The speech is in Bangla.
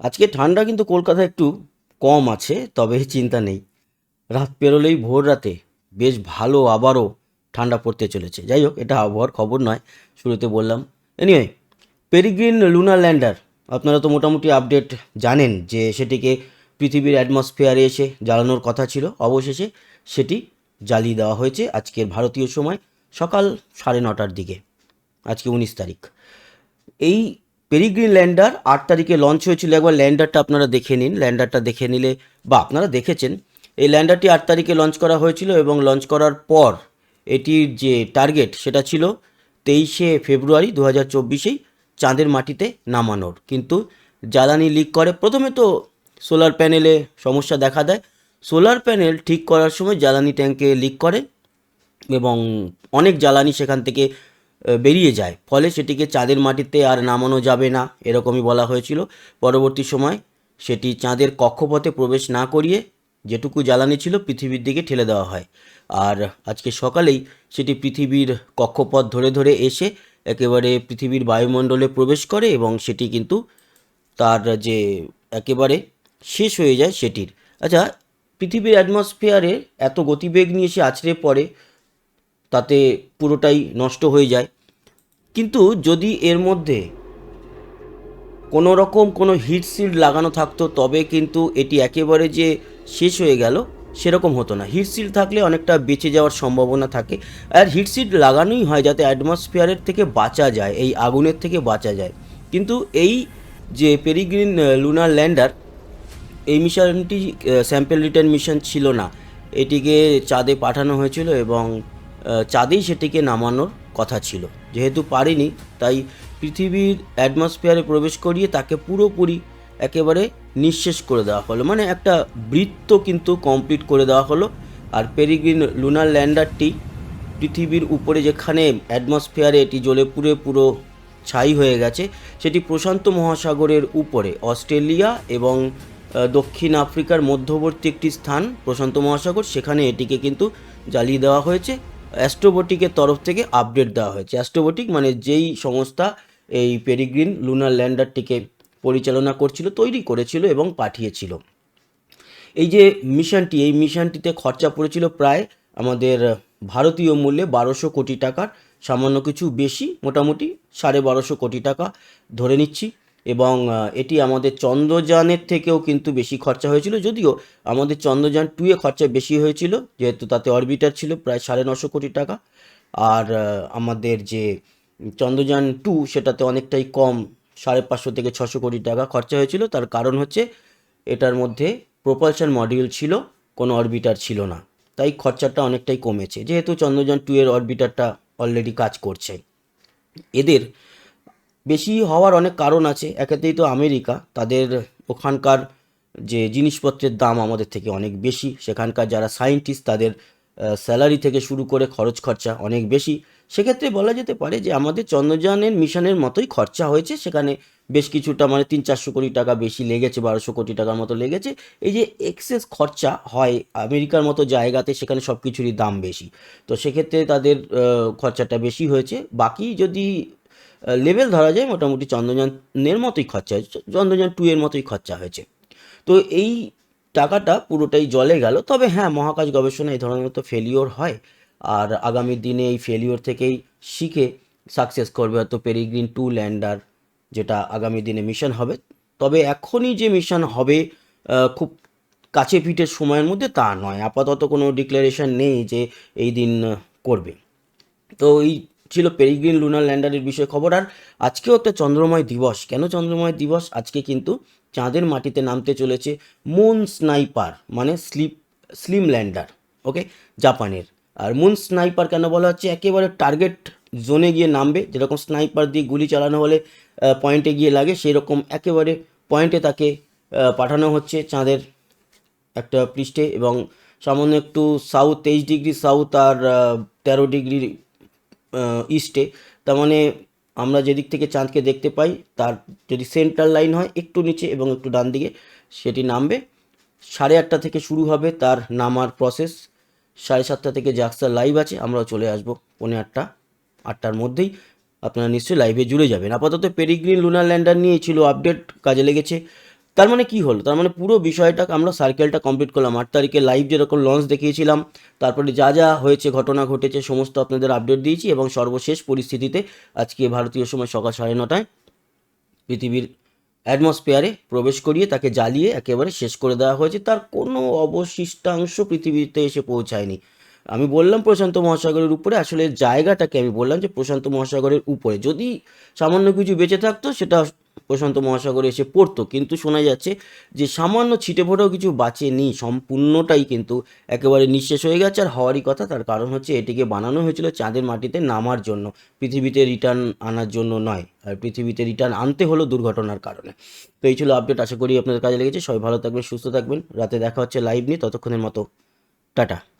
আজকে ঠান্ডা কিন্তু কলকাতায় একটু কম আছে, তবে চিন্তা নেই। রাত পেরোলেই ভোর রাতে বেশ ভালো আবারও ঠান্ডা পড়তে চলেছে। যাই হোক, এটা আবহাওয়ার খবর নয়, শুরুতে বললাম। এনিওয়ে পেরিগ্রিন লুনার ল্যান্ডার আপনারা তো মোটামুটি আপডেট জানেন যে সেটিকে পৃথিবীর অ্যাটমসফিয়ারে এসে জ্বালানোর কথা ছিল। অবশেষে সেটি জ্বালিয়ে দেওয়া হয়েছে আজকের ভারতীয় সময় সকাল সাড়ে নটার দিকে, আজকে উনিশ তারিখ। এই পেরিগ্রিন ল্যান্ডার আট তারিখে লঞ্চ হয়েছিল। একবার ল্যান্ডারটা আপনারা দেখে নিন। ল্যান্ডারটা দেখে নিলে বা আপনারা দেখেছেন, এই ল্যান্ডারটি আট তারিখে লঞ্চ করা হয়েছিল এবং লঞ্চ করার পর এটির যে টার্গেট সেটা ছিল তেইশে ফেব্রুয়ারি দু হাজার চব্বিশেই চাঁদের মাটিতে নামানোর। কিন্তু জ্বালানি লিক করে। প্রথমে তো সোলার প্যানেলে সমস্যা দেখা দেয়। সোলার প্যানেল ঠিক করার সময় জ্বালানি ট্যাঙ্কে লিক করে এবং অনেক জ্বালানি সেখান থেকে বেরিয়ে যায়। ফলে সেটিকে চাঁদের মাটিতে আর নামানো যাবে না, এরকমই বলা হয়েছিল। পরবর্তী সময় সেটি চাঁদের কক্ষপথে প্রবেশ না করিয়ে যেটুকু জ্বালানি ছিল পৃথিবীর দিকে ঠেলে দেওয়া হয়। আর আজকে সকালেই সেটি পৃথিবীর কক্ষপথ ধরে ধরে এসে একেবারে পৃথিবীর বায়ুমণ্ডলে প্রবেশ করে এবং সেটি কিন্তু তার যে একেবারে শেষ হয়ে যায় সেটির। আচ্ছা পৃথিবীর অ্যাটমসফিয়ারে এত গতিবেগ নিয়ে সে আছড়ে পড়ে, তাতে পুরোটাই নষ্ট হয়ে যায়। কিন্তু যদি এর মধ্যে কোনো রকম কোনো হিট শিল্ড লাগানো থাকতো, তবে কিন্তু এটি একেবারে যে শেষ হয়ে গেল সেরকম হতো না। হিট শিল্ড থাকলে অনেকটা বেঁচে যাওয়ার সম্ভাবনা থাকে। আর হিট শিল্ড লাগানোই হয় যাতে অ্যাটমসফিয়ারের থেকে বাঁচা যায়, এই আগুনের থেকে বাঁচা যায়। কিন্তু এই যে পেরিগ্রিন লুনার ল্যান্ডার, এই মিশনটি স্যাম্পেল রিটার্ন মিশন ছিল না। এটিকে চাঁদে পাঠানো হয়েছিল এবং চাঁদেই সেটিকে নামানোর কথা ছিল। যেহেতু পারেনি, তাই পৃথিবীর অ্যাটমসফিয়ারে প্রবেশ করিয়ে তাকে পুরোপুরি একেবারে নিঃশেষ করে দেওয়া হলো। মানে একটা বৃত্ত কিন্তু কমপ্লিট করে দেওয়া হলো। আর পেরিগ্রিন লুনার ল্যান্ডারটি পৃথিবীর উপরে যেখানে অ্যাটমসফিয়ারে এটি জ্বলে পুরে পুরো ছাই হয়ে গেছে, সেটি প্রশান্ত মহাসাগরের উপরে, অস্ট্রেলিয়া এবং দক্ষিণ আফ্রিকার মধ্যবর্তী একটি স্থান প্রশান্ত মহাসাগর, সেখানে এটিকে কিন্তু জ্বালিয়ে দেওয়া হয়েছে। অ্যাস্ট্রোবোটিকের তরফ থেকে আপডেট দেওয়া হয়েছে। অ্যাস্ট্রোবোটিক মানে যেই সংস্থা এই পেরিগ্রিন লুনার ল্যান্ডারটিকে পরিচালনা করছিল, তৈরি করেছিল এবং পাঠিয়েছিল। এই যে মিশনটি, এই মিশনটিতে খরচা পড়েছিল প্রায় আমাদের ভারতীয় মূল্যে বারোশো কোটি টাকার। সামান্য কিছু বেশি, মোটামুটি সাড়ে বারোশো কোটি টাকা ধরে নিচ্ছি। এবং এটি আমাদের চন্দ্রযানের থেকেও কিন্তু বেশি খরচা হয়েছিল। যদিও আমাদের চন্দ্রযান টু এ খরচা বেশি হয়েছিল, যেহেতু তাতে অরবিটার ছিল, প্রায় সাড়ে নশো কোটি টাকা। আর আমাদের যে চন্দ্রযান টু সেটাতে অনেকটাই কম, সাড়ে পাঁচশো থেকে ছশো কোটি টাকা খরচা হয়েছিল। তার কারণ হচ্ছে, এটার মধ্যে প্রোপালশন মডিউল ছিল, কোনো অরবিটার ছিল না। তাই খরচাটা অনেকটাই কমেছে, যেহেতু চন্দ্রযান টু এর অরবিটারটা অলরেডি কাজ করছে। এদের বেশি হওয়ার অনেক কারণ আছে একেতেই তো আমেরিকা। তাদের ওখানকার যে জিনিসপত্রের দাম আমাদের থেকে অনেক বেশি। সেখানকার যারা সায়েন্টিস্ট তাদের স্যালারি থেকে শুরু করে খরচ খরচা অনেক বেশি। সেক্ষেত্রে বলা যেতে পারে যে আমাদের চন্দ্রযানের মিশনের মতোই খরচা হয়েছে। সেখানে বেশ কিছুটা মানে তিন চারশো কোটি টাকা বেশি লেগেছে, বারোশো কোটি টাকার মতো লেগেছে। এই যে এক্সেস খরচা হয় আমেরিকার মতো জায়গাতে, সেখানে সব কিছুরই দাম বেশি। তো সেক্ষেত্রে তাদের খরচাটা বেশি হয়েছে। বাকি যদি লেভেল ধরা যায় মোটামুটি চন্দ্রযানের মতোই খরচা হয়েছে। চন্দ্রযান টু এর মতোই খরচা হয়েছে। তো এই টাকাটা পুরোটাই জলে গেল। তবে হ্যাঁ মহাকাশ গবেষণা এই ধরনের তো ফেলিওর হয়। আর আগামী দিনে এই ফেলিওর থেকেই শিখে সাকসেস করবে হয়তো পেরিগ্রিন টু ল্যান্ডার যেটা আগামী দিনে মিশন হবে। তবে এখনই যে মিশন হবে খুব কাছে পিঠের সময়ের মধ্যে তা নয়। আপাতত কোনো ডিক্লারেশন নেই যে এই দিন করবে। তো এই ছিল পেরিগ্রিন লুনার ল্যান্ডারের বিষয়ে খবর, আর আজকেও একটা চন্দ্রময় দিবস। কেন চন্দ্রময় দিবস? আজকে কিন্তু চাঁদের মাটিতে নামতে চলেছে মুন স্নাইপার মানে স্লিপ, স্লিম ল্যান্ডার, ওকে? জাপানের। আর মুন স্নাইপার কেন বলা হচ্ছে? একেবারে টার্গেট জোনে গিয়ে নামবে, যেরকম স্নাইপার দিয়ে গুলি চালানো হলে পয়েন্টে গিয়ে লাগে সেই রকম একেবারে পয়েন্টে তাকে পাঠানো হচ্ছে চাঁদের একটা পৃষ্ঠে। এবং সামান্য একটু সাউথ তেইশ ডিগ্রি সাউথ আর তেরো ডিগ্রি ইস্টে তার মানে আমরা যেদিক থেকে চাঁদকে দেখতে পাই, তার যদি সেন্ট্রাল লাইন হয়, একটু নিচে এবং একটু ডান দিকে, সেটি নামবে। সাড়ে আটটা থেকে শুরু হবে তার নামার প্রসেস সাড়ে সাতটা থেকে জাক্সার লাইভ আছে, আমরাও চলে আসব পৌনে আটটা, আটটার মধ্যেই। আপনারা নিশ্চয়ই লাইভে জুড়ে যাবেন। আপাতত পেরিগ্রিন লুনার ল্যান্ডার নিয়েই ছিল আপডেট কাজে লেগেছে। তার মানে কি হলো? তার মানে পুরো বিষয়টা আমরা সার্কেলটা কমপ্লিট করলাম। আট তারিখে লাইভ যেরকম লঞ্চ দেখিয়েছিলাম, তারপরে যা যা হয়েছে, ঘটনা ঘটেছে, সমস্ত আপনাদের আপডেট দিয়েছি এবং সর্বশেষ পরিস্থিতিতে আজকে ভারতীয় সময় সকাল সাড়ে নটায় পৃথিবীর অ্যাটমসফিয়ারে প্রবেশ করিয়ে তাকে জ্বালিয়ে একেবারে শেষ করে দেওয়া হয়েছে। তার কোনো অবশিষ্টাংশ পৃথিবীতে এসে পৌঁছায়নি। আমি বললাম প্রশান্ত মহাসাগরের উপরে, আসলে জায়গাটাকে আমি বললাম যে প্রশান্ত মহাসাগরের উপরে। যদি সামান্য কিছু বেঁচে থাকতো, সেটা প্রশান্ত মহাসাগরে এসে পড়তো। কিন্তু শোনা যাচ্ছে যে সামান্য ছিটে ফোটাও কিছু বাঁচেনি সম্পূর্ণটাই কিন্তু একেবারে নিঃশেষ হয়ে গেছে। আর হওয়ারই কথা, তার কারণ হচ্ছে এটিকে বানানো হয়েছিল চাঁদের মাটিতে নামার জন্য, পৃথিবীতে রিটার্ন আনার জন্য নয়। আর পৃথিবীতে রিটার্ন আনতে হলো দুর্ঘটনার কারণে। তো এই ছিল আপডেট, আশা করি আপনাদের কাজে লেগেছে। সবাই ভালো থাকবেন, সুস্থ থাকবেন। রাতে দেখা হচ্ছে লাইভ নিয়ে, ততক্ষণের মতো, টাটা।